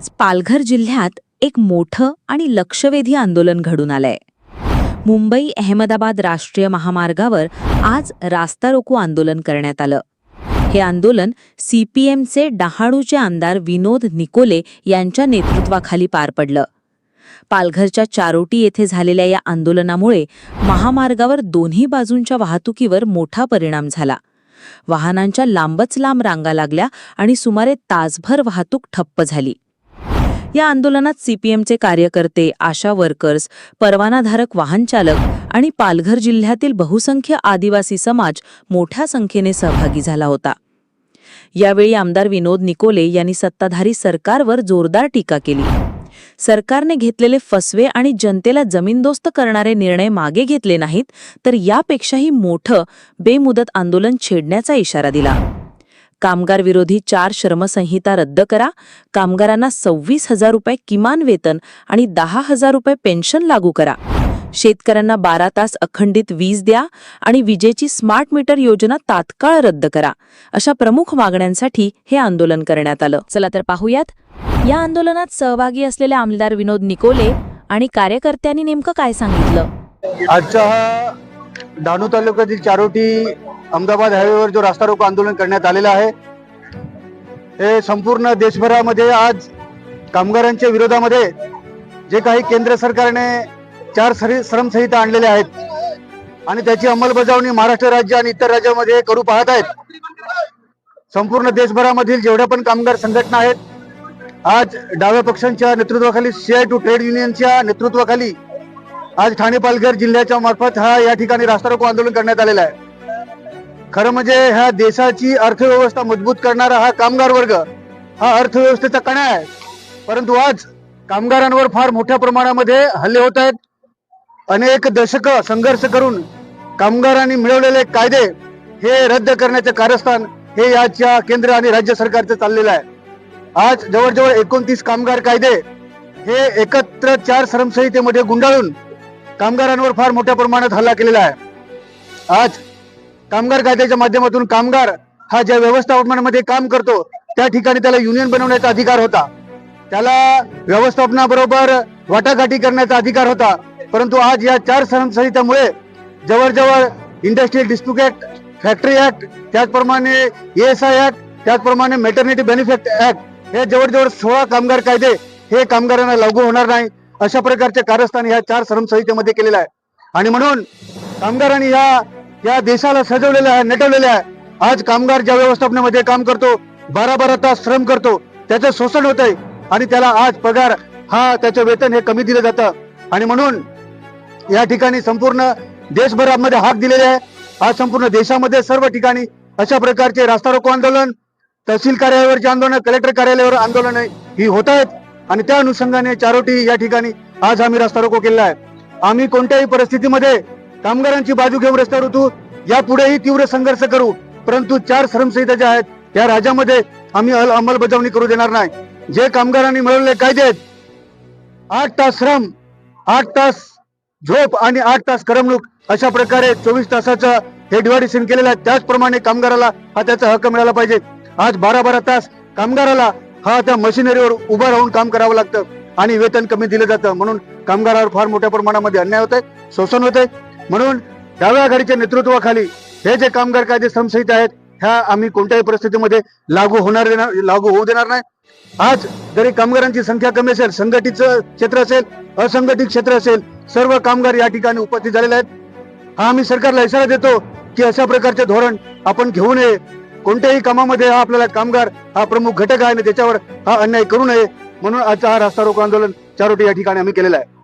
नुकतंच पालघर जिल्ह्यात एक मोठं आणि लक्षवेधी आंदोलन घडून आलंय. मुंबई अहमदाबाद राष्ट्रीय महामार्गावर आज रास्ता रोको आंदोलन करण्यात आलं. हे आंदोलन सीपीएमचे डहाणूचे आमदार विनोद निकोले यांच्या नेतृत्वाखाली पार पडलं. पालघरच्या चारोटी येथे झालेल्या या आंदोलनामुळे महामार्गावर दोन्ही बाजूंच्या वाहतुकीवर मोठा परिणाम झाला. वाहनांच्या लांबच लांब रांगा लागल्या आणि सुमारे तासभर वाहतूक ठप्प झाली. या आंदोलनात सीपीएमचे कार्यकर्ते आशा वर्कर्स परवानाधारक वाहनचालक आणि पालघर जिल्ह्यातील बहुसंख्य आदिवासी समाज मोठ्या संख्येने सहभागी झाला होता. यावेळी आमदार विनोद निकोले यांनी सत्ताधारी सरकारवर जोरदार टीका केली. सरकारने घेतलेले फसवे आणि जनतेला जमीनदोस्त करणारे निर्णय मागे घेतले नाहीत तर यापेक्षाही मोठं बेमुदत आंदोलन छेडण्याचा इशारा दिला. कामगार विरोधी चार श्रमसंहिता रद्द करा. कामगारांना सव्वीस हजार रुपये किमान वेतन आणि दहा हजार रुपये पेन्शन लागू करा. शेतकऱ्यांना बारा तास अखंडित वीज द्या आणि विजेची स्मार्ट मीटर योजना तात्काळ रद्द करा. अशा प्रमुख मागण्यांसाठी हे आंदोलन करण्यात आलं. चला तर पाहूयात. या आंदोलनात सहभागी असलेले आमदार विनोद निकोले आणि कार्यकर्त्यांनी नेमकं काय सांगितलं? आजच्या हा डहाणू तालुक्यातील चारोटी अहमदाबाद हायवेवर जो रास्ता रोको आंदोलन करण्यात आलेलं आहे हे संपूर्ण देशभरामध्ये आज कामगारांच्या विरोधामध्ये जे काही केंद्र सरकारने चार सरी श्रमसंहिता आणलेल्या आहेत आणि त्याची अंमलबजावणी महाराष्ट्र राज्य आणि इतर राज्यामध्ये करू पाहत आहेत. संपूर्ण देशभरामधील जेवढ्या पण कामगार संघटना आहेत आज डाव्या पक्षांच्या नेतृत्वाखाली सीआय टू ट्रेड युनियनच्या नेतृत्वाखाली आज ठाणे पालघर जिल्ह्याच्या मार्फत हा या ठिकाणी रास्ता रोको आंदोलन करण्यात आलेला आहे. खरं म्हणजे ह्या देशाची अर्थव्यवस्था मजबूत करणारा हा कामगार वर्ग हा अर्थव्यवस्थेचा कणा आहे. परंतु आज कामगारांवर फार मोठ्या प्रमाणामध्ये हल्ले होत आहेत. अनेक दशक संघर्ष करून कामगारांनी मिळवलेले कायदे हे रद्द करण्याचे कारस्थान हे याच्या केंद्र आणि राज्य सरकारचं चाललेलं आहे. आज जवळजवळ एकोणतीस कामगार कायदे हे एकत्र चार श्रमसंहितेमध्ये गुंडाळून कामगारांवर फार मोठ्या प्रमाणात हल्ला केलेला आहे. आज कामगार कायद्याच्या माध्यमातून कामगार हा ज्या व्यवस्थापनामध्ये काम करतो त्या ठिकाणी त्याला युनियन बनवण्याचा अधिकार होता. त्याला व्यवस्थापनाबरोबर वाटाघाटी करण्याचा अधिकार होता. परंतु आज या चार संहितामुळे जवळजवळ industrial dispute act factory act त्याचप्रमाणे एस आय ऍक्ट त्याचप्रमाणे मेटर्निटी बेनिफिट ऍक्ट हे जवळजवळ सोळा कामगार कायदे हे कामगारांना लागू होणार नाही अशा प्रकारचे कारस्थान या चार श्रमसंहितेमध्ये केलेलं आहे आणि म्हणून कामगारांनी या या देशाला सजवलेलं आहे नटवलेलं आहे. आज कामगार ज्या व्यवस्थापनामध्ये काम करतो बारा बारा तास श्रम करतो त्याचं शोषण होत आहे आणि त्याला आज पगार हा त्याचं वेतन हे कमी दिलं जातं. आणि म्हणून या ठिकाणी संपूर्ण देशभरामध्ये हाक दिलेले आहे. आज संपूर्ण देशामध्ये सर्व ठिकाणी अशा प्रकारचे रास्ता रोको आंदोलन तहसील कार्यालयावरचे आंदोलन कलेक्टर कार्यालयावर आंदोलन ही होत आहेत. आणि त्या अनुषंगाने चारोटी या ठिकाणी आज आम्ही रास्ता रोको केलेला आहे. आम्ही कोणत्याही परिस्थितीमध्ये कामगारांची बाजू घेऊन रस्त्यावर उतरू यापुढेही तीव्र संघर्ष करू. परंतु चार श्रमसंहिता ज्या आहेत या राज्यामध्ये आम्ही अल- अंमलबजावणी करू देणार नाही. जे कामगारांनी मिळवले कायदे आहेत आठ तास श्रम आठ तास झोप आणि आठ तास करमणूक अशा प्रकारे चोवीस तासाचं हे डिवायडेशन केलेलं आहे. त्याचप्रमाणे कामगाराला हा त्याचा हक्क मिळाला पाहिजे. आज बारा बारा तास कामगाराला हा त्या मशिनरीवर उभं राहून काम करावं लागतं आणि वेतन कमी दिलं जातं. म्हणून कामगारावर फार मोठ्या प्रमाणामध्ये अन्याय होत आहे शोषण होत आहे म्हणून डाव्या आघाडीच्या नेतृत्वाखाली हे जे कामगार कायदे संहिता आहेत ह्या आम्ही कोणत्याही परिस्थितीमध्ये लागू होणार लागू होऊ देणार नाही. आज जरी कामगारांची संख्या कमी असेल संघटित क्षेत्र असेल असंघटित क्षेत्र असेल सर्व कामगार या ठिकाणी उपस्थित झालेले आहेत. हा आम्ही सरकारला इशारा देतो की अशा प्रकारचे धोरण आपण घेऊ नये. कोणत्याही कामामध्ये हा आपल्याला कामगार हा प्रमुख घटक आहे आणि त्याच्यावर हा अन्याय करू नये. म्हणून आजचा हा रास्ता रोको आंदोलन चारोटी या ठिकाणी आम्ही केलेला आहे.